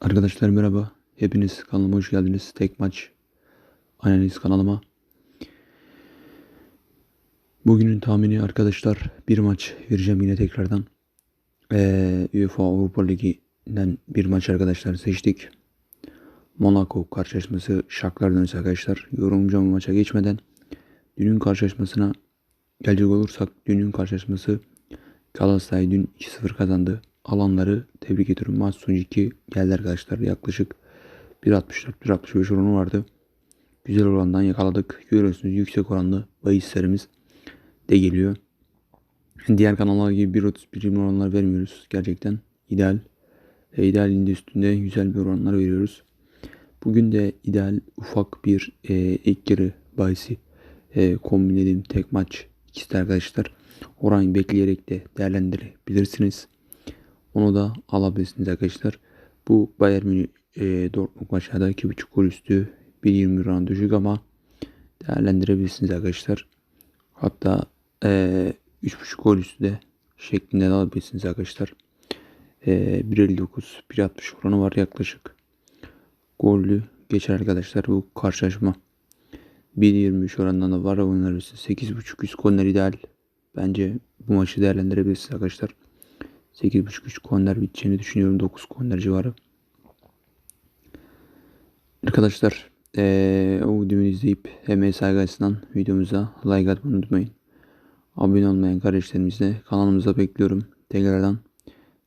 Arkadaşlar merhaba. Hepiniz kanalıma hoş geldiniz. Tek maç analiz kanalıma. Bugünün tahmini arkadaşlar bir maç vereceğim yine tekrardan. Ee, UEFA Avrupa Ligi'nden bir maç arkadaşlar seçtik. Monaco karşılaşması Shakhtar Donetsk arkadaşlar. Yorumlayacağım bu maça geçmeden. Dünün karşılaşmasına gelecek olursak dünün karşılaşması Galatasaray dün 2-0 kazandı. Alanları tebrik ediyorum. Sonucu 2 geldi arkadaşlar. Yaklaşık 1.64-1.65 oranı vardı. Güzel orandan yakaladık. Görüyorsunuz yüksek oranlı bahislerimiz de geliyor. Diğer kanallar gibi 1.31 oranlar vermiyoruz. Gerçekten ideal. E, idealinde üstünde güzel bir oranlar veriyoruz. Bugün de ideal ufak bir e, ilk yarı bahisi e, kombinlediğim tek maç ikisi arkadaşlar. Oran bekleyerek de değerlendirebilirsiniz. Onu da alabilirsiniz arkadaşlar. Bu Bayern Münih e, Dortmund maçlarda 2.5 gol üstü 1.20 oran düşük ama değerlendirebilirsiniz arkadaşlar. Hatta e, 3.5 gol üstü de şeklinde de alabilirsiniz arkadaşlar. E, 1.59 1.60 oranı var yaklaşık. Gollü geçer arkadaşlar bu karşılaşma. 1.23 oranından da var oynarız. 8.5 üst korner ideal. Bence bu maçı değerlendirebilirsiniz arkadaşlar. 8.5 3 korner biteceğini düşünüyorum. 9 korner civarı. Arkadaşlar ee, o videomu izleyip emeğe saygı açısından videomuza like atmayı unutmayın. Abone olmayan kardeşlerimizi de kanalımıza bekliyorum. Tekrardan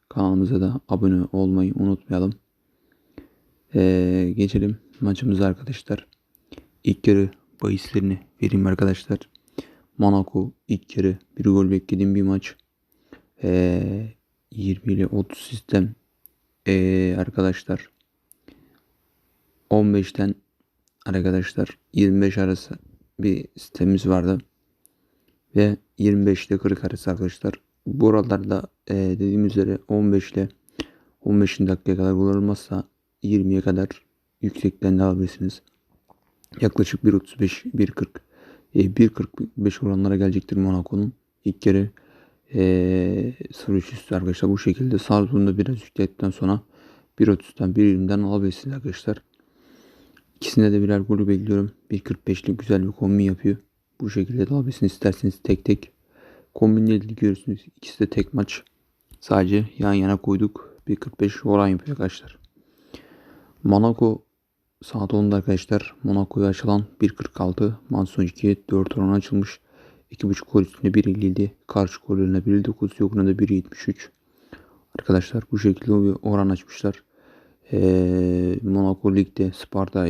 kanalımıza da abone olmayı unutmayalım. Ee, geçelim maçımıza arkadaşlar. İlk yarı bahislerini vereyim arkadaşlar. Monaco ilk yarı bir gol beklediğim bir maç. Ee, 20 ile 30 sistem ee, arkadaşlar 15'ten arkadaşlar 25 arası bir sistemimiz vardı ve 25 ile 40 arası arkadaşlar buralarda e, dediğim üzere 15 ile 15. dakikaya kadar kullanılmazsa 20'ye kadar yüksekten de alabilirsiniz. Yaklaşık 1.35 1.40 e, 1.45 oranlara gelecektir Monaco'nun ilk kere ee, 0.3 üstü arkadaşlar bu şekilde sağ turunda biraz yükledikten sonra 1.30'dan 1.20'den alabilirsiniz arkadaşlar. İkisinde de birer golü bekliyorum. 1.45'lik güzel bir kombin yapıyor. Bu şekilde de alabilirsiniz isterseniz tek tek. Kombinleri görürsünüz. İkisi de tek maç. Sadece yan yana koyduk. 1.45 oran yapıyor arkadaşlar. Monaco saat 10'da arkadaşlar. Monaco'ya açılan 1.46. Manson 2 4 oran açılmış. 2.5 gol üstünde 1.57. Karşı gol önüne 1.59. Yokuna da 1.73. Arkadaşlar bu şekilde bir oran açmışlar. Ee, Monaco Lig'de Sparta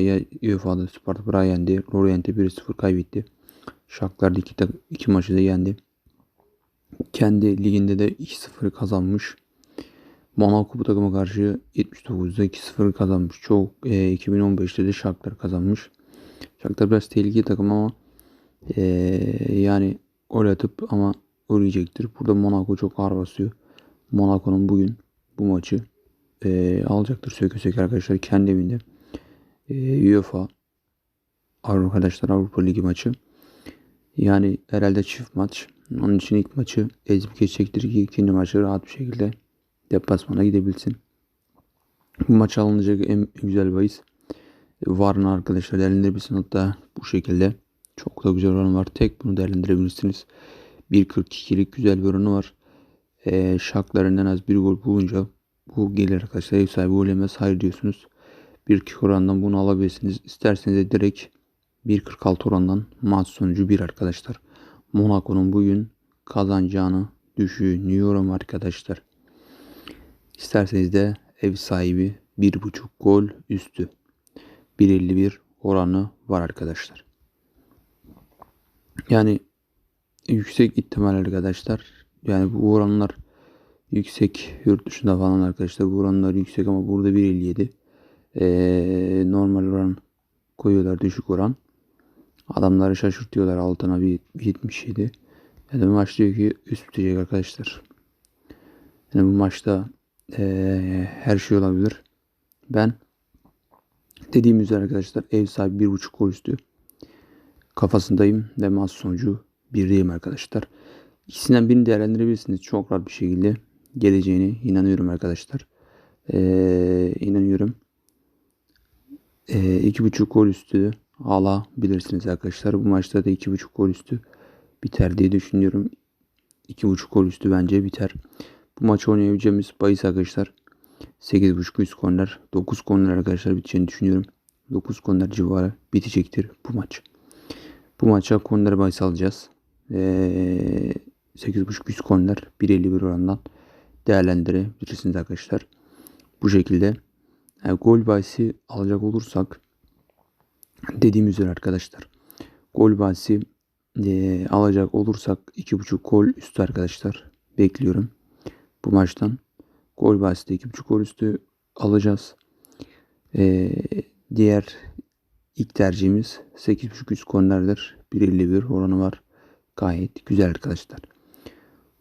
UEFA'da Sparta Prag'ı yendi. Lorient'e 1-0 kaybetti. Shakhtar'da iki, iki maçı da yendi. Kendi liginde de 2-0 kazanmış. Monaco bu takıma karşı 79'da 2-0 kazanmış. Çok e, 2015'te de Shakhtar kazanmış. Shakhtar biraz tehlikeli takım ama e, yani gol atıp ama uğrayacaktır. Burada Monaco çok ağır basıyor. Monaco'nun bugün bu maçı e, alacaktır söke söke arkadaşlar kendi evinde. E, UEFA arkadaşlar Avrupa Ligi maçı. Yani herhalde çift maç. Onun için ilk maçı ezip geçecektir ki ikinci maçı rahat bir şekilde deplasmana gidebilsin. Bu maç alınacak en güzel bahis Varın arkadaşlar değerlendirebilsin hatta bu şekilde. Çok da güzel oranı var. Tek bunu değerlendirebilirsiniz. 1.42'lik güzel bir oranı var. E, şakların en az bir gol bulunca bu gelir arkadaşlar. Ev sahibi gol yemez. Hayır diyorsunuz. 1.2 orandan bunu alabilirsiniz. İsterseniz de direkt 1.46 orandan maç sonucu 1 arkadaşlar. Monaco'nun bugün kazanacağını düşünüyorum arkadaşlar. İsterseniz de ev sahibi 1.5 gol üstü. 1.51 oranı var arkadaşlar. Yani yüksek ihtimal arkadaşlar. Yani bu oranlar yüksek yurt dışında falan arkadaşlar bu oranlar yüksek ama burada 1.57 ee, normal oran koyuyorlar düşük oran. Adamları şaşırtıyorlar altına bir 77. Yani bu maç diyor ki üst bitecek arkadaşlar. Yani bu maçta ee, her şey olabilir. Ben dediğim üzere arkadaşlar ev sahibi 1.5 gol üstü kafasındayım ve maç sonucu birdeyim arkadaşlar. İkisinden birini değerlendirebilirsiniz çok rahat bir şekilde geleceğini inanıyorum arkadaşlar. Ee, inanıyorum. Ee, iki buçuk gol üstü alabilirsiniz arkadaşlar. Bu maçta da iki buçuk gol üstü biter diye düşünüyorum. İki buçuk gol üstü bence biter. Bu maçı oynayabileceğimiz bahis arkadaşlar. 8.5 üst korner. 9 korner arkadaşlar biteceğini düşünüyorum. 9 korner civarı bitecektir bu maç. Bu maça korner bahis alacağız. Ee, 8.5 üst korner 1.51 orandan değerlendirebilirsiniz arkadaşlar. Bu şekilde yani gol bahisi alacak olursak dediğim üzere arkadaşlar gol bahisi e, alacak olursak 2.5 gol üstü arkadaşlar bekliyorum bu maçtan. Gol bahisi de 2.5 gol üstü alacağız. E, diğer ilk tercihimiz 8.5 üst kornerdir. 1.51 oranı var. Gayet güzel arkadaşlar.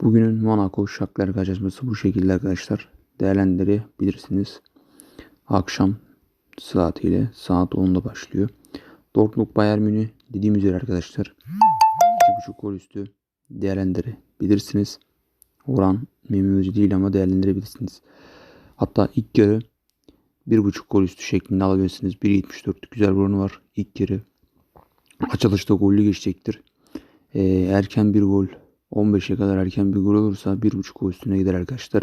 Bugünün Monaco Shakhtar karşılaşması bu şekilde arkadaşlar. Değerlendirebilirsiniz. Akşam saatiyle saat 10'da başlıyor. Dortmund Bayern Münih dediğim üzere arkadaşlar 2.5 gol üstü değerlendirebilirsiniz. Oran memnunici değil ama değerlendirebilirsiniz. Hatta ilk yarı 1.5 gol üstü şeklinde alabilirsiniz. 1.74'lük güzel bir oranı var. İlk yarı açılışta gollü geçecektir. Ee, erken bir gol 15'e kadar erken bir gol olursa 1.5 gol üstüne gider arkadaşlar.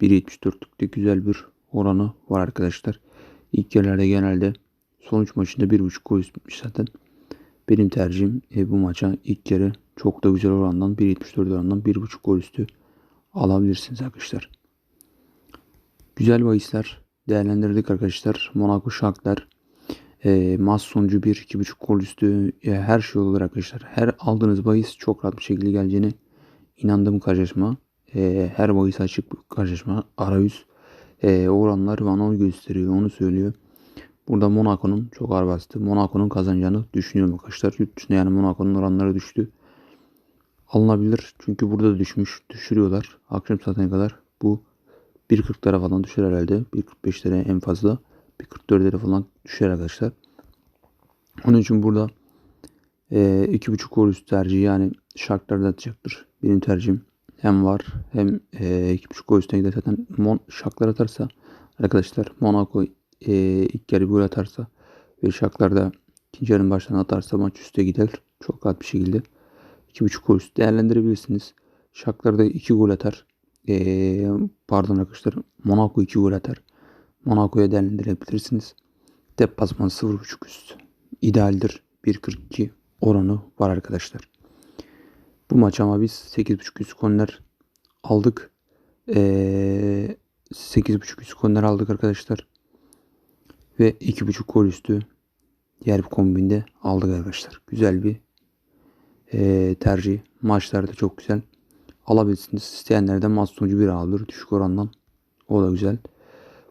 1.74'lükte güzel bir oranı var arkadaşlar. İlk yerlerde genelde sonuç maçında 1.5 gol üst bitmiş zaten. Benim tercihim e, bu maça ilk yarı çok da güzel orandan 1.74 orandan 1.5 gol üstü alabilirsiniz arkadaşlar. Güzel bahisler değerlendirdik arkadaşlar. Monaco Shakhtar e, maç sonucu 1 2.5 gol üstü e, her şey olur arkadaşlar. Her aldığınız bahis çok rahat bir şekilde geleceğine inandığım karşılaşma. E, her bahis açık karşılaşma. Arayüz e, oranlar bana onu gösteriyor. Onu söylüyor. Burada Monaco'nun çok ağır bastı. Monaco'nun kazanacağını düşünüyorum arkadaşlar. Yurt dışında yani Monaco'nun oranları düştü. Alınabilir. Çünkü burada da düşmüş. Düşürüyorlar. Akşam saatine kadar bu 1.40'lara falan düşer herhalde. 1.45'lere en fazla. 1.44'lere falan düşer arkadaşlar. Onun için burada e, 2.5 gol üstü tercihi yani Shakhtar'da atacaktır. Benim tercihim hem var hem e, 2.5 gol üstüne gider. Zaten Mon Shakhtar atarsa arkadaşlar Monaco e, ilk yarı gol atarsa ve Shakhtar'da ikinci yarının baştan atarsa maç üste gider. Çok rahat bir şekilde. 2.5 gol üstü değerlendirebilirsiniz. Shakhtar'da 2 gol atar. E, pardon arkadaşlar Monaco 2 gol atar. Monaco'ya değerlendirebilirsiniz. Deplasman 0.5 üst. İdealdir. 1.42 oranı var arkadaşlar. Bu maç ama biz 8.5 üst korner aldık. Ee, 8.5 üst korner aldık arkadaşlar. Ve 2.5 gol üstü diğer bir kombinde aldık arkadaşlar. Güzel bir e, tercih. Maçlarda çok güzel. Alabilirsiniz. İsteyenler de maç sonucu bir alır. Düşük orandan. O da güzel.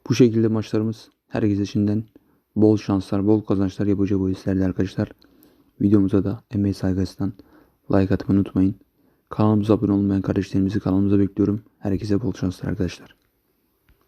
Bu şekilde maçlarımız herkese şimdiden bol şanslar, bol kazançlar yapacağı bu hislerle arkadaşlar. Videomuza da emeği saygısından like atmayı unutmayın. Kanalımıza abone olmayan kardeşlerimizi kanalımıza bekliyorum. Herkese bol şanslar arkadaşlar.